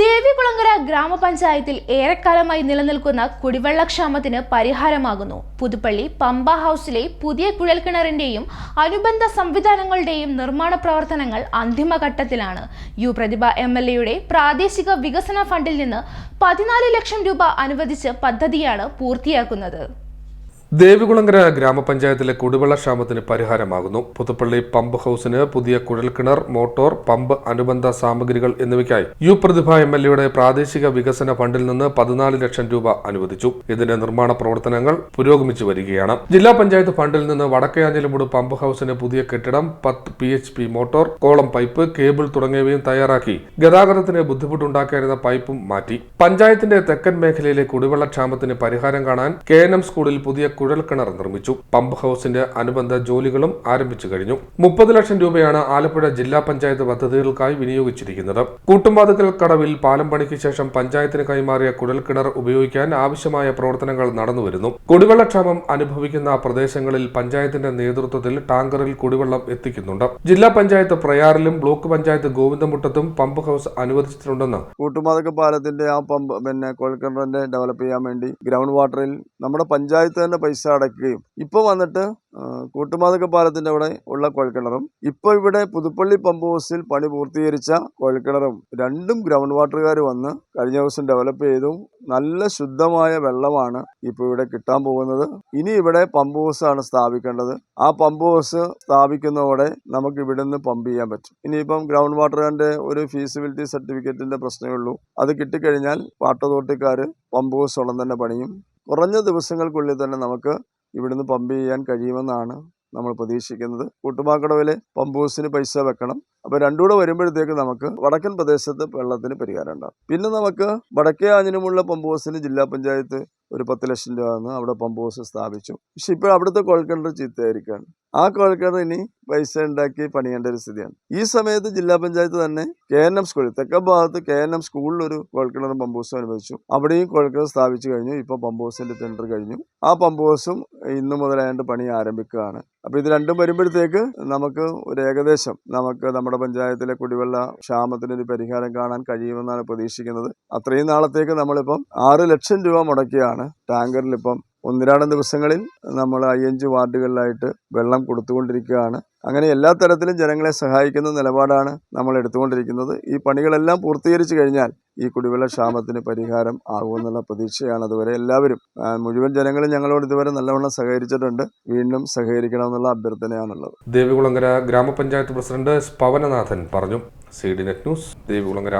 ദേവികുളങ്ങര ഗ്രാമപഞ്ചായത്തിൽ ഏറെക്കാലമായി നിലനിൽക്കുന്ന കുടിവെള്ളക്ഷാമത്തിന് പരിഹാരമാകുന്നു. പുതുപ്പള്ളി പമ്പ ഹൗസിലെ പുതിയ കുഴൽക്കിണറിന്റെയും അനുബന്ധ സംവിധാനങ്ങളുടെയും നിർമ്മാണ പ്രവർത്തനങ്ങൾ അന്തിമഘട്ടത്തിലാണ്. യു പ്രതിഭ എം എൽ എയുടെ പ്രാദേശിക വികസന ഫണ്ടിൽ നിന്ന് പതിനാല് ലക്ഷം രൂപ അനുവദിച്ച് പദ്ധതിയാണ് പൂർത്തിയാക്കുന്നത്. ദേവികുളങ്ങര ഗ്രാമപഞ്ചായത്തിലെ കുടിവെള്ള ക്ഷാമത്തിന് പരിഹാരമാകുന്നു. പുതുപ്പള്ളി പമ്പ് ഹൌസിന് പുതിയ കുഴൽക്കിണർ മോട്ടോർ പമ്പ് അനുബന്ധ സാമഗ്രികൾ എന്നിവയ്ക്കായി യു പ്രതിഭ എം എൽ എയുടെ പ്രാദേശിക വികസന ഫണ്ടിൽ നിന്ന് പതിനാല് ലക്ഷം രൂപ അനുവദിച്ചു. ഇതിന്റെ നിർമ്മാണ പ്രവർത്തനങ്ങൾ പുരോഗമിച്ചു വരികയാണ്. ജില്ലാ പഞ്ചായത്ത് ഫണ്ടിൽ നിന്ന് വടക്കയാഞ്ഞിലുമൂട് പമ്പ് ഹൌസിന് പുതിയ കെട്ടിടം പത്ത് P H P motor column pipe cable തുടങ്ങിയവയും തയ്യാറാക്കി. ഗതാഗതത്തിന് ബുദ്ധിമുട്ടുണ്ടാക്കിയിരുന്ന പൈപ്പും മാറ്റി. പഞ്ചായത്തിന്റെ തെക്കൻ മേഖലയിലെ കുടിവെള്ള ക്ഷാമത്തിന് പരിഹാരം കാണാൻ കെ സ്കൂളിൽ പുതിയ കുഴൽക്കിണർ നിർമ്മിച്ചു. പമ്പ് ഹൗസിന്റെ അനുബന്ധ ജോലികളും ആരംഭിച്ചു കഴിഞ്ഞു. മുപ്പത് ലക്ഷം രൂപയാണ് ആലപ്പുഴ ജില്ലാ പഞ്ചായത്ത് പദ്ധതികൾക്കായി വിനിയോഗിച്ചിരിക്കുന്നത്. കൂട്ടുംവാതുക്കൽ കടവിൽ പാലം പണിക്ക് ശേഷം പഞ്ചായത്തിന് കൈമാറിയ കുഴൽക്കിണർ ഉപയോഗിക്കാൻ ആവശ്യമായ പ്രവർത്തനങ്ങൾ നടന്നുവരുന്നു. കുടിവെള്ളക്ഷാമം അനുഭവിക്കുന്ന പ്രദേശങ്ങളിൽ പഞ്ചായത്തിന്റെ നേതൃത്വത്തിൽ ടാങ്കറിൽ കുടിവെള്ളം എത്തിക്കുന്നുണ്ട്. ജില്ലാ പഞ്ചായത്ത് പ്രയാറിലും ബ്ലോക്ക് പഞ്ചായത്ത് ഗോവിന്ദമുട്ടത്തും പമ്പ് ഹൗസ് അനുവദിച്ചിട്ടുണ്ടെന്ന് കൂട്ടുമാതക പാലത്തിന്റെ ആ പമ്പ് പിന്നെ കുഴൽക്കിണറിന്റെ ഡെവലപ്പ് ചെയ്യാൻ വേണ്ടി ഗ്രൗണ്ട് വാട്ടറിൽ നമ്മുടെ പഞ്ചായത്ത് തന്നെ പൈസ അടയ്ക്കുകയും ഇപ്പൊ വന്നിട്ട് കൂട്ടുമാതക പാലത്തിന്റെ അവിടെ ഉള്ള കുഴൽക്കിണറും ഇപ്പൊ ഇവിടെ പുതുപ്പള്ളി പമ്പ് ഹൗസിൽ പണി പൂർത്തീകരിച്ച കുഴൽക്കിണറും രണ്ടും ഗ്രൗണ്ട് വാട്ടറുകാർ വന്ന് കഴിഞ്ഞ ദിവസം ഡെവലപ്പ് ചെയ്തു. നല്ല ശുദ്ധമായ വെള്ളമാണ് ഇപ്പൊ ഇവിടെ കിട്ടാൻ പോകുന്നത്. ഇനി ഇവിടെ പമ്പ് ആണ് സ്ഥാപിക്കേണ്ടത്. ആ പമ്പ് ഹൗസ് സ്ഥാപിക്കുന്നതോടെ നമുക്ക് ഇവിടെ നിന്ന് പമ്പ് ചെയ്യാൻ പറ്റും. ഇനിയിപ്പം ഗ്രൗണ്ട് വാട്ടറിന്റെ ഒരു ഫീസിബിലിറ്റി സർട്ടിഫിക്കറ്റിന്റെ പ്രശ്നമേ ഉള്ളൂ. അത് കിട്ടിക്കഴിഞ്ഞാൽ വാട്ടർ അതോറിറ്റിക്കാർ പമ്പ് ഹൗസ് ഉടൻ തന്നെ പണിയും. കുറഞ്ഞ ദിവസങ്ങൾക്കുള്ളിൽ തന്നെ നമുക്ക് ഇവിടുന്ന് പമ്പ് ചെയ്യാൻ കഴിയുമെന്നാണ് നമ്മൾ പ്രതീക്ഷിക്കുന്നത്. കൂട്ടുമാക്കടവിലെ പമ്പ് ഹൗസിന് പൈസ വെക്കണം. അപ്പോൾ രണ്ടുകൂടെ വരുമ്പോഴത്തേക്ക് നമുക്ക് വടക്കൻ പ്രദേശത്ത് വെള്ളത്തിന് പരിഹാരം ഉണ്ടാകും പിന്നെ നമുക്ക് വടക്കേ ആഞ്ഞിനുമുള്ള പമ്പ് ഹൗസിന് ജില്ലാ പഞ്ചായത്ത് ഒരു പത്ത് ലക്ഷം രൂപ തന്ന് അവിടെ പമ്പ് ഹൗസ് സ്ഥാപിച്ചു. പക്ഷെ ഇപ്പോൾ അവിടുത്തെ കുഴൽക്കിണർ ചീത്തയായിരിക്കുകയാണ്. ആ കുഴൽക്കിണർ ഇനി പൈസ ഉണ്ടാക്കി പണിയേണ്ട ഒരു സ്ഥിതിയാണ്. ഈ സമയത്ത് ജില്ലാ പഞ്ചായത്ത് തന്നെ കെ എൻ എം സ്കൂളിൽ തെക്കൻ ഭാഗത്ത് കെ എൻ എം സ്കൂളിൽ ഒരു കുഴൽക്കിണറും പമ്പ് ഹൗസും അനുവദിച്ചു. അവിടെയും കുഴൽക്കിണർ സ്ഥാപിച്ചു കഴിഞ്ഞു. ഇപ്പോൾ പമ്പ് ഹൗസിന്റെ ടെൻഡർ കഴിഞ്ഞു. ആ പമ്പ് ഹൗസും ഇന്ന് മുതലായതുകൊണ്ട് പണി ആരംഭിക്കുകയാണ്. അപ്പോൾ ഇത് രണ്ടും വരുമ്പോഴത്തേക്ക് നമുക്ക് ഒരു ഏകദേശം നമുക്ക് നമ്മുടെ പഞ്ചായത്തിലെ കുടിവെള്ള ക്ഷാമത്തിന് ഒരു പരിഹാരം കാണാൻ കഴിയുമെന്നാണ് പ്രതീക്ഷിക്കുന്നത്. അത്രയും നാളത്തേക്ക് നമ്മളിപ്പം ആറ് ലക്ഷം രൂപ മുടക്കിയാണ് ടാങ്കറിൽ ഇപ്പം ഒന്നിരാടം ദിവസങ്ങളിൽ നമ്മൾ അയ്യഞ്ച് വാർഡുകളിലായിട്ട് വെള്ളം കൊടുത്തുകൊണ്ടിരിക്കുകയാണ്. അങ്ങനെ എല്ലാ തരത്തിലും ജനങ്ങളെ സഹായിക്കുന്ന നിലപാടാണ് നമ്മൾ എടുത്തുകൊണ്ടിരിക്കുന്നത്. ഈ പണികളെല്ലാം പൂർത്തീകരിച്ചു കഴിഞ്ഞാൽ ഈ കുടിവെള്ള ക്ഷാമത്തിന് പരിഹാരം ആകുമെന്നുള്ള പ്രതീക്ഷയാണ് അതുവരെ എല്ലാവരും. മുഴുവൻ ജനങ്ങളും ഞങ്ങളോട് ഇതുവരെ നല്ലവണ്ണം സഹകരിച്ചിട്ടുണ്ട്. വീണ്ടും സഹകരിക്കണമെന്നുള്ള അഭ്യർത്ഥനയാണുള്ളത്. ദേവികുളങ്ങര ഗ്രാമപഞ്ചായത്ത് പ്രസിഡന്റ് പവനനാഥൻ പറഞ്ഞു. C D net news Devikulangara.